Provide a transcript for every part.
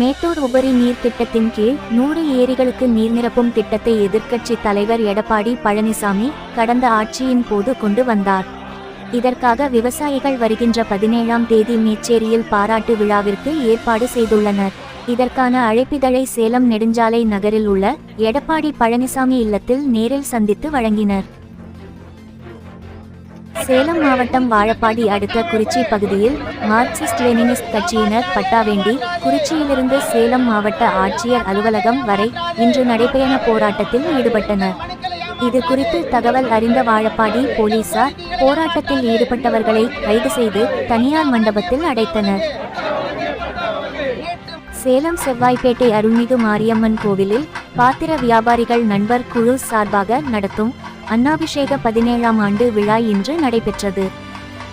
மேட்டூர் உபரி நீர் திட்டத்தின் கீழ் நூறு ஏரிகளுக்கு நீர் நிரப்பும் திட்டத்தை எதிர்க்கட்சி தலைவர் எடப்பாடி பழனிசாமி கடந்த ஆட்சியின் போது கொண்டு வந்தார். இதற்காக விவசாயிகள் வருகின்ற பதினேழாம் தேதி மேச்சேரியில் பாராட்டு விழாவிற்கு ஏற்பாடு செய்துள்ளனர். இதற்கான அழைப்பிதழை சேலம் நெடுஞ்சாலை நகரில் உள்ள எடப்பாடி பழனிசாமி இல்லத்தில் நேரில் சந்தித்து வழங்கினர். சேலம் மாவட்டம் வாழப்பாடி அடுத்த குறிச்சி பகுதியில் மார்க்சிஸ்ட் லெனினிஸ்ட் கட்சியினர் பட்டாவேண்டி குறிச்சியிலிருந்து சேலம் மாவட்ட ஆட்சியர் அலுவலகம் வரை இன்று நடைபயண போராட்டத்தில் ஈடுபட்டனர். இது குறித்து தகவல் அறிந்த வாழப்பாடி போலீசார் போராட்டத்தில் ஈடுபட்டவர்களை கைது செய்து தனியார் மண்டபத்தில் அடைத்தனர். சேலம் செவ்வாய்ப்பேட்டை அருள்மிகு மாரியம்மன் கோவிலில் பாத்திர வியாபாரிகள் நண்பர் குழு சார்பாக நடத்தும் அன்னாபிஷேக பதினேழாம் ஆண்டு விழா இன்று நடைபெற்றது.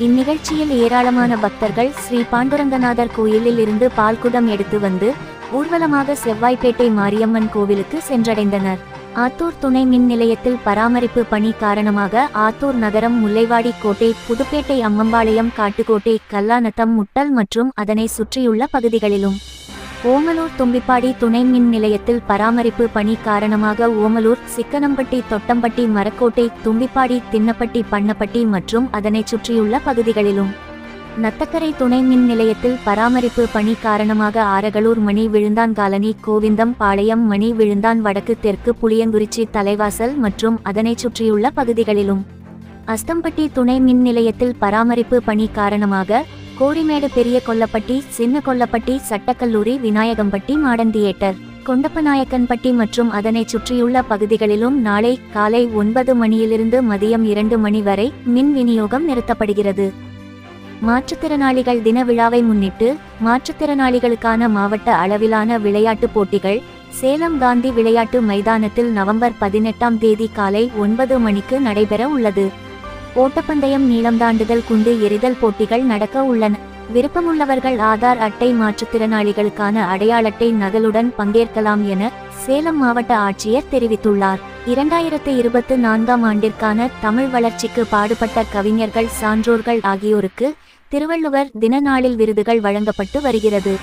இந்நிகழ்ச்சியில் ஏராளமான பக்தர்கள் ஸ்ரீ பாண்டுரங்கநாதர் கோயிலில் இருந்து பால்குடம் எடுத்து வந்து ஊர்வலமாக செவ்வாய்ப்பேட்டை மாரியம்மன் கோவிலுக்கு சென்றடைந்தனர். ஆத்தூர் துணை மின் நிலையத்தில் பராமரிப்பு பணி காரணமாக ஆத்தூர் நகரம் முல்லைவாடி கோட்டை புதுப்பேட்டை அம்மம்பாளையம் காட்டுக்கோட்டை கல்லாநத்தம் முட்டல் மற்றும் அதனை சுற்றியுள்ள பகுதிகளிலும். ஓமலூர் தும்பிப்பாடி துணை மின் நிலையத்தில் பராமரிப்பு பணி காரணமாக ஓமலூர் சிக்கனம்பட்டி தொட்டம்பட்டி மரக்கோட்டை தும்பிப்பாடி தின்னப்பட்டி பண்ணப்பட்டி மற்றும் அதனைச் சுற்றியுள்ள பகுதிகளிலும். நத்தக்கரை துணை மின் நிலையத்தில் பராமரிப்பு பணி காரணமாக ஆரகளூர் மணி விழுந்தான் காலனி கோவிந்தம் பாளையம் மணி விழுந்தான் வடக்கு தெற்கு புளியங்குறிச்சி தலைவாசல் மற்றும் அதனைச் சுற்றியுள்ள பகுதிகளிலும். அஸ்தம்பட்டி துணை மின் நிலையத்தில் பராமரிப்பு பணி காரணமாக கோரிமேடு பெரிய கொல்லப்பட்டி சின்ன கொல்லப்பட்டி சட்டக்கல்லூரி விநாயகம்பட்டி மாடன் தியேட்டர் கொண்டப்பநாயக்கன்பட்டி மற்றும் அதனைச் சுற்றியுள்ள பகுதிகளிலும் நாளை காலை ஒன்பது மணியிலிருந்து மதியம் இரண்டு மணி வரை மின் விநியோகம் நிறுத்தப்படுகிறது. மாற்றுத்திறனாளிகள் தின விழாவை முன்னிட்டு மாற்றுத்திறனாளிகளுக்கான மாவட்ட அளவிலான விளையாட்டுப் போட்டிகள் சேலம் காந்தி விளையாட்டு மைதானத்தில் நவம்பர் பதினெட்டாம் தேதி காலை ஒன்பது மணிக்கு நடைபெற உள்ளது. ஓட்டப்பந்தயம் நீளம் தாண்டுதல் குண்டு எறிதல் போட்டிகள் நடக்க உள்ளன. விருப்பமுள்ளவர்கள் ஆதார் அட்டை மாற்றுத்திறனாளிகளுக்கான அடையாள அட்டை நகலுடன் பங்கேற்கலாம் என சேலம் மாவட்ட ஆட்சியர் தெரிவித்துள்ளார். இரண்டாயிரத்து இருபத்து நான்காம் ஆண்டிற்கான தமிழ் வளர்ச்சிக்கு பாடுபட்ட கவிஞர்கள் சான்றோர்கள் ஆகியோருக்கு திருவள்ளுவர் தின நாளில் விருதுகள் வழங்கப்பட்டு வருகிறது.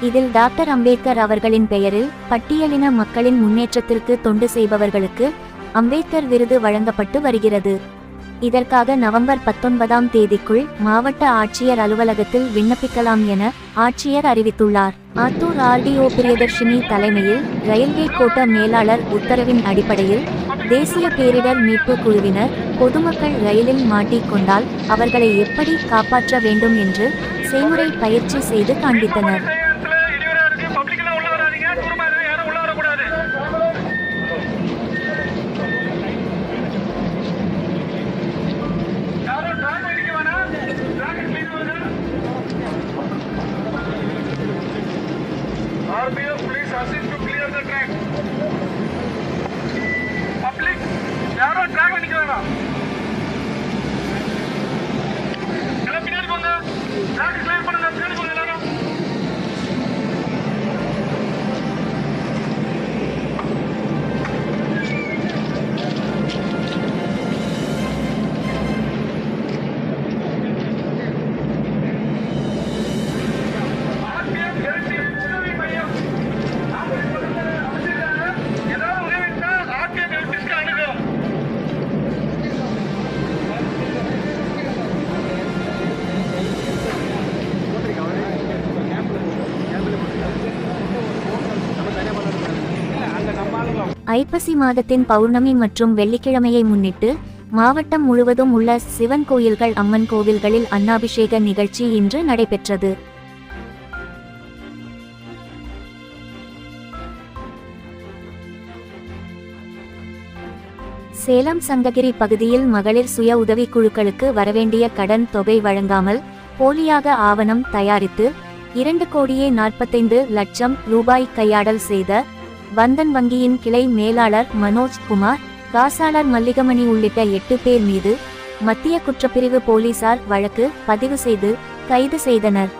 இதில் டாக்டர் அம்பேத்கர் அவர்களின் பெயரில் பட்டியலின மக்களின் முன்னேற்றத்திற்கு தொண்டு செய்பவர்களுக்கு அம்பேத்கர் விருது வழங்கப்பட்டு வருகிறது. இதற்காக நவம்பர் பத்தொன்பதாம் தேதிக்குள் மாவட்ட ஆட்சியர் அலுவலகத்தில் விண்ணப்பிக்கலாம் என ஆட்சியர் அறிவித்துள்ளார். ஆத்தூர் ஆர்டிஓ பிரியதர்ஷினி தலைமையில் ரயில்வே கோட்ட மேலாளர் உத்தரவின் அடிப்படையில் தேசிய பேரிடர் மீட்பு குழுவினர் பொதுமக்கள் ரயிலில் மாட்டிக்கொண்டால் அவர்களை எப்படி காப்பாற்ற வேண்டும் என்று செய்முறை பயிற்சி செய்து காண்பித்தனர். This is ஐப்பசி மாதத்தின் பௌர்ணமி மற்றும் வெள்ளிக்கிழமையை முன்னிட்டு மாவட்டம் முழுவதும் உள்ள சிவன் கோயில்கள் அம்மன் கோவில்களில் அன்னாபிஷேக நிகழ்ச்சி இன்று நடைபெற்றது. சேலம் சங்ககிரி பகுதியில் மகளிர் சுய உதவிக் குழுக்களுக்கு வரவேண்டிய கடன் தொகை வழங்காமல் போலியாக ஆவணம் தயாரித்து இரண்டு கோடியே நாற்பத்தைந்து லட்சம் ரூபாய் கையாடல் செய்த பந்தன் வங்கியின் கிளை மேலாளர் மனோஜ் குமார் காசாளர் மல்லிகமணி உள்ளிட்ட எட்டு பேர் மீது மத்திய குற்றப்பிரிவு போலீசார் வழக்கு பதிவு செய்து கைது செய்தனர்.